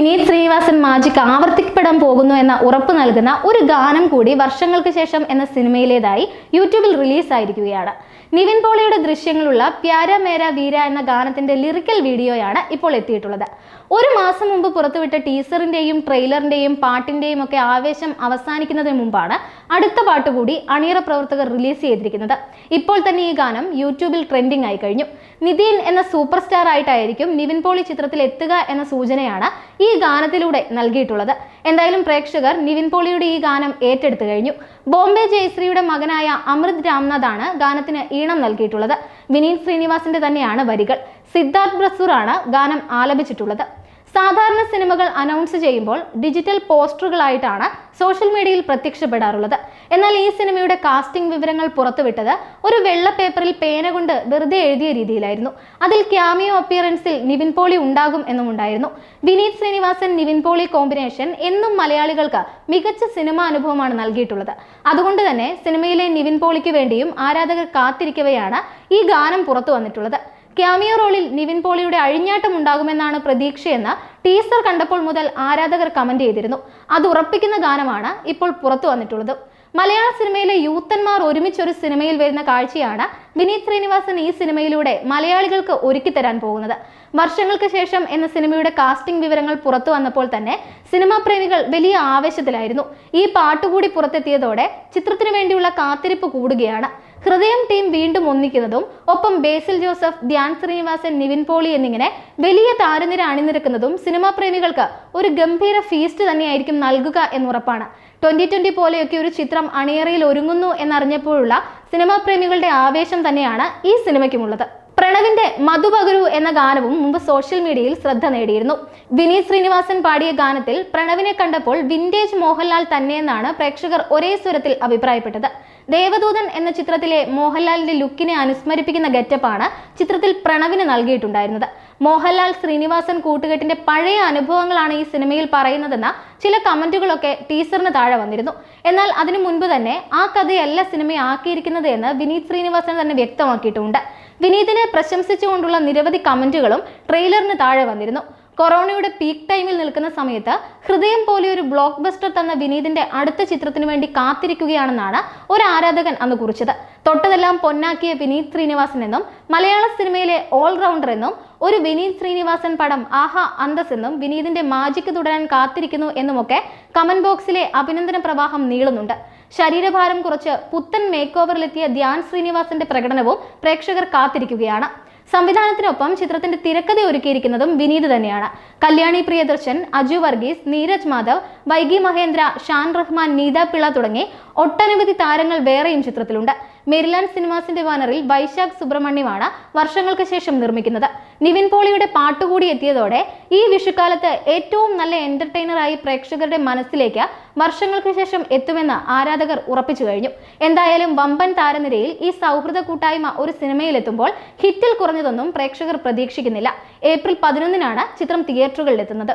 Vineeth Sreenivasan magic ആവർത്തിക്കപ്പെടാൻ പോകുന്നു എന്ന ഉറപ്പ് നൽകുന്ന ഒരു ഗാനം കൂടി വർഷങ്ങൾക്ക് ശേഷം എന്ന സിനിമയിലേതായി യൂട്യൂബിൽ റിലീസായിരിക്കുകയാണ്. നിവിൻ പോളിയുടെ ദൃശ്യങ്ങളുള്ള പ്യാര മേര വീര എന്ന ഗാനത്തിന്റെ ലിറിക്കൽ വീഡിയോയാണ് ഇപ്പോൾ എത്തിയിട്ടുള്ളത്. ഒരു മാസം മുമ്പ് പുറത്തുവിട്ട ടീസറിന്റെയും ട്രെയിലറിന്റെയും പാട്ടിന്റെയും ഒക്കെ ആവേശം അവസാനിക്കുന്നതിന് മുമ്പാണ് അടുത്ത പാട്ട് കൂടി അണിയറ പ്രവർത്തകർ റിലീസ് ചെയ്തിരിക്കുന്നത്. ഇപ്പോൾ തന്നെ ഈ ഗാനം യൂട്യൂബിൽ ട്രെൻഡിംഗ് ആയി കഴിഞ്ഞു. നിതിൻ എന്ന സൂപ്പർ സ്റ്റാർ ആയിട്ടായിരിക്കും നിവിൻ പോളി ചിത്രത്തിൽ എത്തുക എന്ന സൂചനയാണ് ഈ ഗാനത്തിലൂടെ നൽകിയിട്ടുള്ളത്. എന്തായാലും പ്രേക്ഷകർ നിവിൻ പോളിയുടെ ഈ ഗാനം ഏറ്റെടുത്തു കഴിഞ്ഞു. ബോംബെ ജയശ്രീയുടെ മകനായ അമൃത് രാംനാഥാണ് ഗാനത്തിന് ഈണം നൽകിയിട്ടുള്ളത്. വിനീത് ശ്രീനിവാസിന്റെ തന്നെയാണ് വരികൾ. സിദ്ധാർത്ഥ് ബ്രസൂറാണ് ഗാനം ആലപിച്ചിട്ടുള്ളത്. സാധാരണ സിനിമകൾ അനൗൺസ് ചെയ്യുമ്പോൾ ഡിജിറ്റൽ പോസ്റ്ററുകളായിട്ടാണ് സോഷ്യൽ മീഡിയയിൽ പ്രത്യക്ഷപ്പെടാറുള്ളത്. എന്നാൽ ഈ സിനിമയുടെ കാസ്റ്റിംഗ് വിവരങ്ങൾ പുറത്തുവിട്ടത് ഒരു വെള്ള പേപ്പറിൽ പേന കൊണ്ട് വെറുതെ എഴുതിയ രീതിയിലായിരുന്നു. അതിൽ ക്യാമിയോ അപ്പിയറൻസിൽ നിവിൻ പോളി ഉണ്ടാകും എന്നും ഉണ്ടായിരുന്നു വിനീത് ശ്രീനിവാസൻ നിവിൻ പോളി കോമ്പിനേഷൻ എന്നും മലയാളികൾക്ക് മികച്ച സിനിമാ അനുഭവമാണ് നൽകിയിട്ടുള്ളത്. അതുകൊണ്ട് തന്നെ സിനിമയിലെ നിവിൻ പോളിക്ക് വേണ്ടിയും ആരാധകർ കാത്തിരിക്കവെയാണ് ഈ ഗാനം പുറത്തു വന്നിട്ടുള്ളത് ക്യാമിയോ റോളിൽ നിവിൻ പോളിയുടെ അഴിഞ്ഞാട്ടം ഉണ്ടാകുമെന്നാണ് പ്രതീക്ഷയെന്ന് ടീസർ കണ്ടപ്പോൾ മുതൽ ആരാധകർ കമന്റ് ചെയ്തിരുന്നു. അത് ഉറപ്പിക്കുന്ന ഗാനമാണ് ഇപ്പോൾ പുറത്തു വന്നിട്ടുള്ളത്. മലയാള സിനിമയിലെ യൂത്തന്മാർ ഒരുമിച്ചൊരു സിനിമയിൽ വരുന്ന കാഴ്ചയാണ് വിനീത് ശ്രീനിവാസൻ ഈ സിനിമയിലൂടെ മലയാളികൾക്ക് ഒരുക്കി തരാൻ പോകുന്നത്. വർഷങ്ങൾക്ക് ശേഷം എന്ന സിനിമയുടെ കാസ്റ്റിംഗ് വിവരങ്ങൾ പുറത്തു വന്നപ്പോൾ തന്നെ സിനിമാ പ്രേമികൾ വലിയ ആവേശത്തിലായിരുന്നു. ഈ പാട്ടുകൂടി പുറത്തെത്തിയതോടെ ചിത്രത്തിനു വേണ്ടിയുള്ള കാത്തിരിപ്പ് കൂടുകയാണ്. ഹൃദയം ടീം വീണ്ടും ഒന്നിക്കുന്നതും ഒപ്പം ബേസിൽ ജോസഫ് ധ്യാൻ ശ്രീനിവാസൻ നിവിൻ പോളി എന്നിങ്ങനെ വലിയ താരനിര അണിനിരക്കുന്നതും സിനിമാ പ്രേമികൾക്ക് ഒരു ഗംഭീര ഫീസ്റ്റ് തന്നെയായിരിക്കും നൽകുക എന്നുറപ്പാണ്. ട്വന്റി ട്വന്റി പോലെയൊക്കെ ഒരു ചിത്രം അണിയറയിൽ ഒരുങ്ങുന്നു എന്നറിഞ്ഞപ്പോഴുള്ള സിനിമാ പ്രേമികളുടെ ആവേശം തന്നെയാണ് ഈ സിനിമയ്ക്കുമുള്ളത്. പ്രണവിന്റെ മധുപകരു എന്ന ഗാനവും മുമ്പ് സോഷ്യൽ മീഡിയയിൽ ശ്രദ്ധ നേടിയിരുന്നു. വിനീത് ശ്രീനിവാസൻ പാടിയ ഗാനത്തിൽ പ്രണവിനെ കണ്ടപ്പോൾ വിന്റേജ് മോഹൻലാൽ തന്നെയെന്നാണ് പ്രേക്ഷകർ ഒരേ സ്വരത്തിൽ അഭിപ്രായപ്പെട്ടത്. ദേവദൂതൻ എന്ന ചിത്രത്തിലെ മോഹൻലാലിന്റെ ലുക്കിനെ അനുസ്മരിപ്പിക്കുന്ന ഗെറ്റപ്പാണ് ചിത്രത്തിൽ പ്രണവിന് നൽകിയിട്ടുണ്ടായിരുന്നത്. മോഹൻലാൽ ശ്രീനിവാസൻ കൂട്ടുകെട്ടിന്റെ പഴയ അനുഭവങ്ങളാണ് ഈ സിനിമയിൽ പറയുന്നതെന്ന ചില കമന്റുകളൊക്കെ ടീസറിന് താഴെ വന്നിരുന്നു. എന്നാൽ അതിനു മുൻപ് തന്നെ ആ കഥയല്ല സിനിമയാക്കിയിരിക്കുന്നത് എന്ന് വിനീത് ശ്രീനിവാസൻ തന്നെ വ്യക്തമാക്കിയിട്ടുമുണ്ട് വിനീതിനെ പ്രശംസിച്ചുകൊണ്ടുള്ള നിരവധി കമന്റുകളും ട്രെയിലറിന് താഴെ വന്നിരുന്നു. കൊറോണയുടെ പീക്ക് ടൈമിൽ നിൽക്കുന്ന സമയത്ത് ഹൃദയം പോലെ ഒരു ബ്ലോക്ക് ബസ്റ്റർ തന്ന വിനീതിന്റെ അടുത്ത ചിത്രത്തിനു വേണ്ടി കാത്തിരിക്കുകയാണെന്നാണ് ഒരു ആരാധകൻ അന്ന് കുറിച്ചത്. തൊട്ടതെല്ലാം പൊന്നാക്കിയ വിനീത് ശ്രീനിവാസൻ എന്നും മലയാള സിനിമയിലെ ഓൾറൗണ്ടർ എന്നും ഒരു വിനീത് ശ്രീനിവാസൻ പടം ആഹാ അന്തസ് എന്നും വിനീതിന്റെ മാജിക്ക് തുടരാൻ കാത്തിരിക്കുന്നു എന്നുമൊക്കെ കമന്റ് ബോക്സിലെ അഭിനന്ദന പ്രവാഹം നീളുന്നുണ്ട്. ശരീരഭാരം കുറച്ച് പുത്തൻ മേക്ക് ഓവറിലെത്തിയ ധ്യാൻ ശ്രീനിവാസന്റെ പ്രകടനവും പ്രേക്ഷകർ കാത്തിരിക്കുകയാണ്. സംവിധാനത്തിനൊപ്പം ചിത്രത്തിന്റെ തിരക്കഥ ഒരുക്കിയിരിക്കുന്നതും വിനീത് തന്നെയാണ്. കല്യാണി പ്രിയദർശൻ അജു വർഗീസ് നീരജ് മാധവ് വൈകി മഹേന്ദ്ര ഷാൻ റഹ്മാൻ നീത പിള്ള തുടങ്ങി ഒട്ടനവധി താരങ്ങൾ വേറെയും ചിത്രത്തിലുണ്ട്. മെരിലാൻഡ് സിനിമാസിന്റെ ബാനറിൽ വൈശാഖ് സുബ്രഹ്മണ്യമാണ് വർഷങ്ങൾക്ക് ശേഷം നിർമ്മിക്കുന്നത്. നിവിൻ പോളിയുടെ പാട്ടുകൂടി എത്തിയതോടെ ഈ വിഷുക്കാലത്ത് ഏറ്റവും നല്ല എന്റർടൈനറായി പ്രേക്ഷകരുടെ മനസ്സിലേക്ക് വർഷങ്ങൾക്ക് ശേഷം എത്തുമെന്ന് ആരാധകർ ഉറപ്പിച്ചു കഴിഞ്ഞു. എന്തായാലും വമ്പൻ താരനിരയിൽ ഈ സൗഹൃദ കൂട്ടായ്മ ഒരു സിനിമയിലെത്തുമ്പോൾ ഹിറ്റിൽ കുറഞ്ഞതൊന്നും പ്രേക്ഷകർ പ്രതീക്ഷിക്കുന്നില്ല. ഏപ്രിൽ പതിനൊന്നിനാണ് ചിത്രം തിയേറ്ററുകളിലെത്തുന്നത്